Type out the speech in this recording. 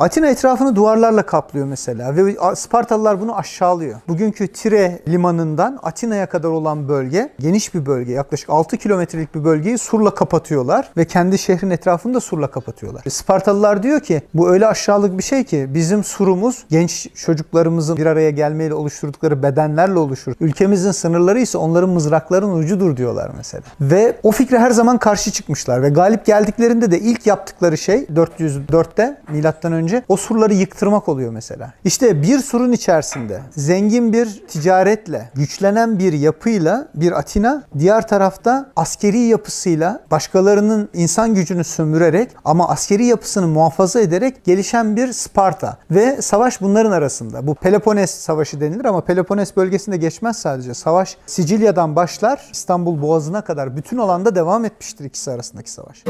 Atina etrafını duvarlarla kaplıyor mesela ve Spartalılar bunu aşağılıyor. Bugünkü Tire limanından Atina'ya kadar olan bölge geniş bir bölge. Yaklaşık 6 kilometrelik bir bölgeyi surla kapatıyorlar ve kendi şehrin etrafını da surla kapatıyorlar. Spartalılar diyor ki bu öyle aşağılık bir şey ki bizim surumuz genç çocuklarımızın bir araya gelmeyle oluşturdukları bedenlerle oluşur. Ülkemizin sınırları ise onların mızrakların ucudur diyorlar mesela. Ve o fikre her zaman karşı çıkmışlar ve galip geldiklerinde de ilk yaptıkları şey 404'te milattan önce o surları yıktırmak oluyor mesela. İşte bir surun içerisinde zengin bir ticaretle, güçlenen bir yapıyla bir Atina, diğer tarafta askeri yapısıyla başkalarının insan gücünü sömürerek ama askeri yapısını muhafaza ederek gelişen bir Sparta ve savaş bunların arasında. Bu Peloponnes Savaşı denilir ama Peloponnes bölgesinde geçmez sadece. Savaş Sicilya'dan başlar İstanbul Boğazı'na kadar bütün alanda devam etmiştir ikisi arasındaki savaş.